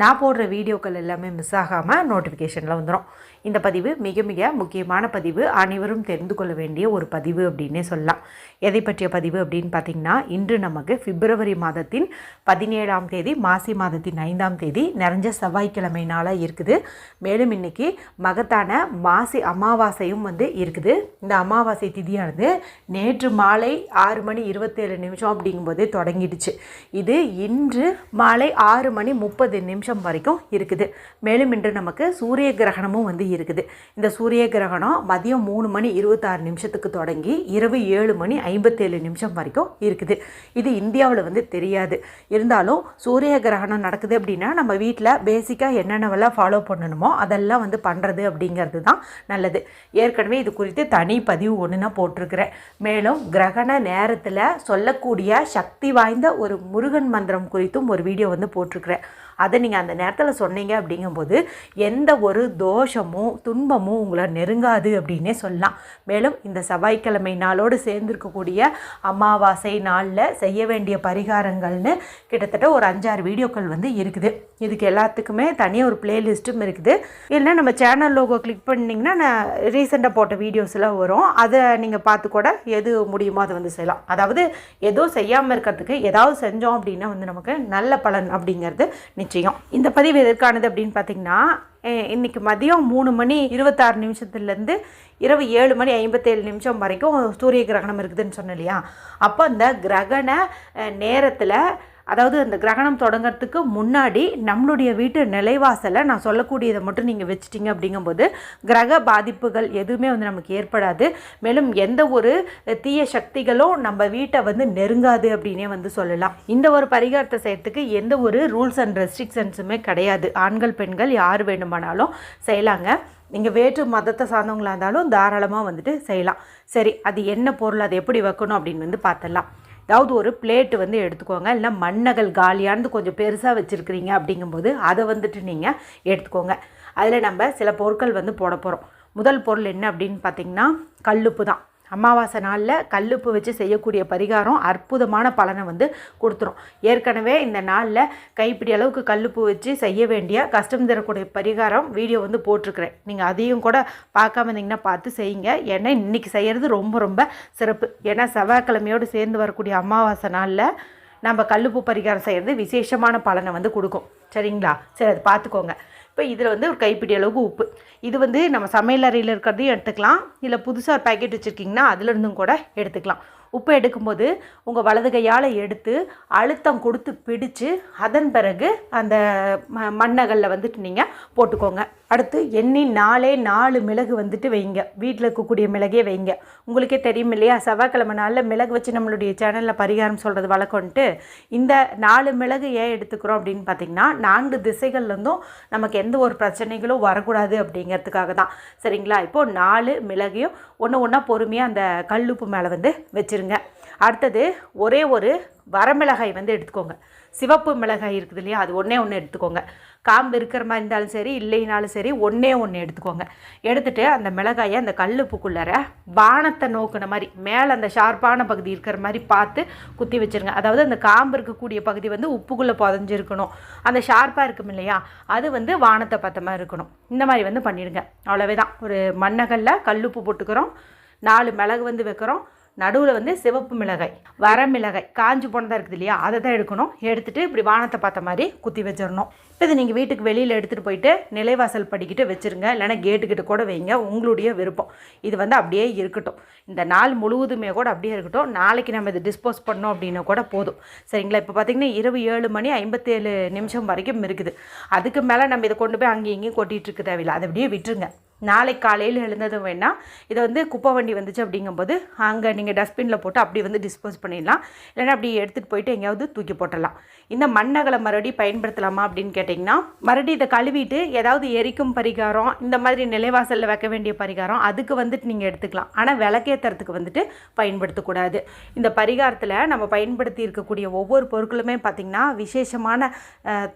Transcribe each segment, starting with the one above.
நான் போடுற வீடியோக்கள் எல்லாமே மிஸ் ஆகாமல் நோட்டிஃபிகேஷனில் வந்துடும் இந்த பதிவு மிக மிக முக்கியமான பதிவு. அனைவரும் தெரிந்து கொள்ள வேண்டிய ஒரு பதிவு அப்படின்னே சொல்லலாம். எதை பற்றிய பதிவு அப்படின்னு பார்த்திங்கன்னா இன்று நமக்கு பிப்ரவரி மாதத்தின் பதினேழாம் தேதி மாசி மாதத்தின் ஐந்தாம் தேதி நிறைஞ்ச செவ்வாய்க்கிழமை நாளாக இருக்குது. மேலும் இன்னைக்கு மகத்தான மாசி அமாவாசையும் வந்து இருக்குது. இந்த அமாவாசை திதியானது நேற்று மாலை ஆறு மணி இருபத்தேழு நிமிஷம் அப்படிங்கும்போதே தொடங்கிடுச்சு. இது இன்று மாலை ஆறு மணி முப்பது நிமிஷம் வரைக்கும் இருக்குது. மேலும் இன்று நமக்கு சூரிய கிரகணமும் வந்து இருக்குது. இந்த சூரிய கிரகணம் மதியம் மூணு மணி இருபத்தாறு நிமிஷத்துக்கு தொடங்கி இரவு ஏழு மணி ஐம்பத்தேழு நிமிஷம் வரைக்கும் இருக்குது. இது இந்தியாவில் வந்து தெரியாது. இருந்தாலும் சூரிய கிரகணம் நடக்குது அப்படின்னா நம்ம வீட்டில் பேசிக்காக என்னென்னவெல்லாம் ஃபாலோ பண்ணணுமோ அதெல்லாம் வந்து பண்ணுறது அப்படிங்கிறது தான் நல்லது. ஏற்கனவே இது குறித்து தனி பதிவு ஒன்று நான் போட்டிருக்கிறேன். மேலும் கிரகண நேரத்தில் சொல்லக்கூடிய சக்தி வாய்ந்த ஒரு முருகன் மந்திரம் குறித்தும் ஒரு வீடியோ வந்து போட்டிருக்கிறேன். அதை நீங்கள் அந்த நேரத்தில் சொன்னீங்க அப்படிங்கும்போது எந்த ஒரு தோஷமும் துன்பமும் உங்களை நெருங்காது அப்படின்னே சொல்லலாம். மேலும் இந்த செவ்வாய்க்கிழமை நாளோடு சேர்ந்துருக்கக்கூடிய அமாவாசை நாளில் செய்ய வேண்டிய பரிகாரங்கள்னு கிட்டத்தட்ட ஒரு அஞ்சாறு வீடியோக்கள் வந்து இருக்குது. இதுக்கு எல்லாத்துக்குமே தனியாக ஒரு பிளேலிஸ்ட்டும் இருக்குது. இல்லைன்னா நம்ம சேனல் லோகோ கிளிக் பண்ணிங்கன்னா நான் ரீசெண்டாக போட்ட வீடியோஸ்லாம் வரும். அதை நீங்கள் பார்த்து கூட எது முடியுமோ அதை வந்து செய்யலாம். அதாவது ஏதோ செய்யாமல் இருக்கிறதுக்கு ஏதாவது செஞ்சோம் அப்படின்னா வந்து நமக்கு நல்ல பலன் அப்படிங்கிறது நிச்சயம் இந்த பதிவு எதற்கானது அப்படின்னு பார்த்தீங்கன்னா இன்னைக்கு மதியம் மூணு மணி இருபத்தாறு நிமிஷத்துலேருந்து இரவு ஏழு மணி ஐம்பத்தேழு நிமிஷம் வரைக்கும் சூரிய கிரகணம் இருக்குதுன்னு சொன்னேன் இல்லையா? அப்போ அந்த கிரகண நேரத்தில் அதாவது அந்த கிரகணம் தொடங்கிறதுக்கு முன்னாடி நம்மளுடைய வீட்டு நிலைவாசலை நான் சொல்லக்கூடியதை மட்டும் நீங்கள் வச்சிட்டிங்க அப்படிங்கும்போது கிரக பாதிப்புகள் எதுவுமே வந்து நமக்கு ஏற்படாது. மேலும் எந்த ஒரு தீய சக்திகளும் நம்ம வீட்டை வந்து நெருங்காது அப்படின்னே வந்து சொல்லலாம். இந்த ஒரு பரிகாரத்தை செய்யறதுக்கு எந்த ஒரு ரூல்ஸ் அண்ட் ரெஸ்ட்ரிக்ஷன்ஸுமே கிடையாது. ஆண்கள் பெண்கள் யார் வேணுமானாலும் செய்யலாங்க. நீங்கள் வேற்று மதத்தை சார்ந்தவங்களாக இருந்தாலும் தாராளமாக வந்துட்டு செய்யலாம். சரி அது என்ன பொருள் அதை எப்படி வைக்கணும் அப்படின்னு வந்து பார்த்துடலாம். ஏதாவது ஒரு பிளேட்டு வந்து எடுத்துக்கோங்க. இல்லைன்னா மண்ணகல் காலியானது கொஞ்சம் பெருசாக வச்சுருக்கிறீங்க அப்படிங்கும்போது அதை வந்துட்டு நீங்கள் எடுத்துக்கோங்க. அதில் நம்ம சில பொருட்கள் வந்து போட போகிறோம் முதல் பொருள் என்ன அப்படின்னு பார்த்தீங்கன்னா கல்லுப்பு தான். அமாவாசை நாளில் கல்லுப்பு வச்சு செய்யக்கூடிய பரிகாரம் அற்புதமான பலனை வந்து கொடுத்துரும். ஏற்கனவே இந்த நாளில் கைப்பிடி அளவுக்கு கல்லுப்பு வச்சு செய்ய வேண்டிய கஷ்டம் தரக்கூடிய பரிகாரம் வீடியோ வந்து போட்டிருக்கிறேன். நீங்கள் அதையும் கூட பார்க்காம இருந்தீங்கன்னா பார்த்து செய்யுங்க. ஏன்னா இன்றைக்கி செய்கிறது ரொம்ப ரொம்ப சிறப்பு. ஏன்னா செவ்வாய்க்கிழமையோடு சேர்ந்து வரக்கூடிய அமாவாசை நாளில் நம்ம கல்லுப்பு பரிகாரம் செய்கிறது விசேஷமான பலனை வந்து கொடுக்கும். சரிங்களா? சரி அது பார்த்துக்கோங்க. இப்போ இதில் வந்து ஒரு கைப்பிடி அளவுக்கு உப்பு. இது வந்து நம்ம சமையல் அறையில் இருக்கிறதையும் எடுத்துக்கலாம். இல்லை புதுசாக ஒரு பேக்கெட் வச்சுருக்கீங்கன்னா அதுலேருந்தும் கூட எடுத்துக்கலாம். உப்பு எடுக்கும்போது உங்கள் வலது கையால் எடுத்து அழுத்தம் கொடுத்து பிடிச்சு அதன் பிறகு அந்த ம மண்ணகலில் வந்துட்டு நீங்கள் போட்டுக்கோங்க. அடுத்து எண்ணி நாலே நாலு மிளகு வந்துட்டு வைங்க. வீட்டில் இருக்கக்கூடிய மிளகே வைங்க. உங்களுக்கே தெரியும் இல்லையா? செவ்வாய்க்கிழமை நாளில் மிளகு வச்சு நம்மளுடைய சேனலில் பரிகாரம் சொல்கிறது வழக்கம்ன்ட்டு இந்த நாலு மிளகு ஏன் எடுத்துக்கிறோம் அப்படின்னு பார்த்தீங்கன்னா நான்கு திசைகள்லேருந்தும் நமக்கு எந்த ஒரு பிரச்சனைகளும் வரக்கூடாது அப்படிங்கிறதுக்காக தான் சரிங்களா? இப்போது நாலு மிளகையும் ஒன்று ஒன்றா பொறுமையாக அந்த கல்லுப்பு மேலே வந்து வச்சுருங்க. அடுத்தது ஒரே ஒரு வரமிளகாய் வந்து எடுத்துக்கோங்க. சிவப்பு மிளகாய் இருக்குது இல்லையா? அது ஒன்றே ஒன்று எடுத்துக்கோங்க. காம்பு இருக்கிற மாதிரி இருந்தாலும் சரி இல்லைனாலும் சரி ஒன்றே ஒன்று எடுத்துக்கோங்க. எடுத்துகிட்டு அந்த மிளகாயை அந்த கல்லுப்புக்குள்ளார பானத்தை நோக்கின மாதிரி மேலே அந்த ஷார்ப்பான பகுதி இருக்கிற மாதிரி பார்த்து குத்தி வச்சுருங்க. அதாவது அந்த காம்பு இருக்கக்கூடிய பகுதி வந்து உப்புக்குள்ளே புதஞ்சிருக்கணும். அந்த ஷார்ப்பாக இருக்கும் இல்லையா? அது வந்து வானத்தை பார்த்த மாதிரி இருக்கணும். இந்த மாதிரி வந்து பண்ணிடுங்க. அவ்வளவே தான் ஒரு மண்ணகல்ல கல்லுப்பு போட்டுக்கிறோம். நாலு மிளகு வந்து வைக்கிறோம். நடுவில் வந்து சிவப்பு மிளகாய் வர மிளகாய் காஞ்சி போனதாக இருக்குது இல்லையா? அதை தான் எடுக்கணும். எடுத்துகிட்டு இப்படி வானத்தை பார்த்த மாதிரி குத்தி வச்சிடணும். இப்போ இதை நீங்கள் வீட்டுக்கு வெளியில் எடுத்துகிட்டு போயிட்டு நிலைவாசல் படிக்கிட்டு வச்சுருங்க. இல்லைன்னா கேட்டுக்கிட்ட கூட வைங்க. உங்களுடைய விருப்பம். இது வந்து அப்படியே இருக்கட்டும். இந்த நாள் முழுவதுமே கூட அப்படியே இருக்கட்டும். நாளைக்கு நம்ம இதை டிஸ்போஸ் பண்ணோம் அப்படின்னா கூட போதும். சரிங்களா? இப்போ பார்த்தீங்கன்னா இரவு ஏழு மணி ஐம்பத்தேழு நிமிஷம் வரைக்கும் இருக்குது. அதுக்கு மேலே நம்ம இதை கொண்டு போய் அங்கேயும் இங்கேயும் கொட்டிகிட்டு இருக்க தேவையில்லை. அதை அப்படியே விட்டுருங்க. நாளைக்கு காலையில் எழுந்ததும் வேணால் இதை வந்து குப்பை வண்டி வந்துச்சு அப்படிங்கும்போது அங்கே நீங்கள் டஸ்ட்பினில் போட்டு அப்படி வந்து டிஸ்போஸ் பண்ணிடலாம். இல்லைன்னா அப்படி எடுத்துகிட்டு போயிட்டு எங்கேயாவது தூக்கி போட்டலாம் இந்த மண்ணகலை மறுபடியும் பயன்படுத்தலாமா அப்படின்னு கேட்டிங்கன்னா மறுபடியும் இதை கழுவிட்டு ஏதாவது எரிக்கும் பரிகாரம் இந்த மாதிரி நிலைவாசலில் வைக்க வேண்டிய பரிகாரம் அதுக்கு வந்துட்டு நீங்கள் எடுத்துக்கலாம். ஆனால் விளக்கேற்றுறதுக்கு வந்துட்டு பயன்படுத்தக்கூடாது. இந்த பரிகாரத்தில் நம்ம பயன்படுத்தி இருக்கக்கூடிய ஒவ்வொரு பொருட்களுமே பார்த்திங்கன்னா விசேஷமான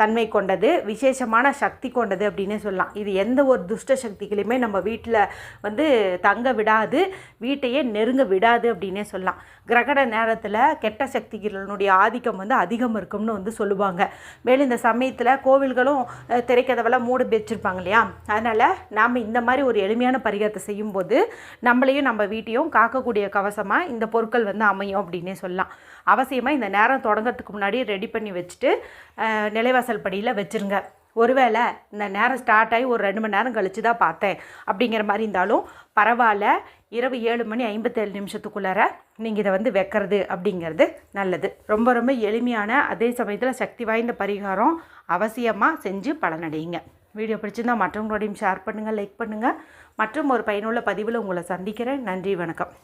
தன்மை கொண்டது விசேஷமான சக்தி கொண்டது அப்படின்னு சொல்லலாம். இது எந்த ஒரு துஷ்ட சக்திகளையும் யாரையுமே நம்ம வீட்டில் வந்து தங்க விடாது வீட்டையே நெருங்க விடாது அப்படின்னே சொல்லலாம். கிரகண நேரத்தில் கெட்ட சக்திகளினுடைய ஆதிக்கம் வந்து அதிகம் இருக்கும்னு வந்து சொல்லுவாங்க. மேலும் இந்த சமயத்தில் கோவில்களும் திரைக்கதவெல்லாம் மூடு வச்சுருப்பாங்க இல்லையா? அதனால் நாம் இந்த மாதிரி ஒரு எளிமையான பரிகாரத்தை செய்யும்போது நம்மளையும் நம்ம வீட்டையும் காக்கக்கூடிய கவசமாக இந்த பொருட்கள் வந்து அமையும் அப்படின்னே சொல்லலாம். அவசியமாக இந்த நேரம் தொடங்கிறதுக்கு முன்னாடி ரெடி பண்ணி வச்சுட்டு நிலைவாசல் படியில் வச்சுருங்க. ஒருவேளை இந்த நேரம் ஸ்டார்ட் ஆகி ஒரு ரெண்டு மணி நேரம் கழிச்சு தான் பார்த்தேன். அப்படிங்கிற மாதிரி இருந்தாலும் பரவாயில்ல இரவு ஏழு மணி ஐம்பத்தேழு நிமிஷத்துக்குள்ளார நீங்கள் இதை வந்து வைக்கிறது அப்படிங்கிறது நல்லது. ரொம்ப ரொம்ப எளிமையான அதே சமயத்தில் சக்தி வாய்ந்த பரிகாரம் அவசியமாக செஞ்சு பலனடையுங்க. வீடியோ பிடிச்சிருந்தா மற்றவங்களோடையும் ஷேர் பண்ணுங்கள் லைக் பண்ணுங்கள் மற்றும் ஒரு பயனுள்ள பதிவில் உங்களை சந்திக்கிறேன். நன்றி வணக்கம்.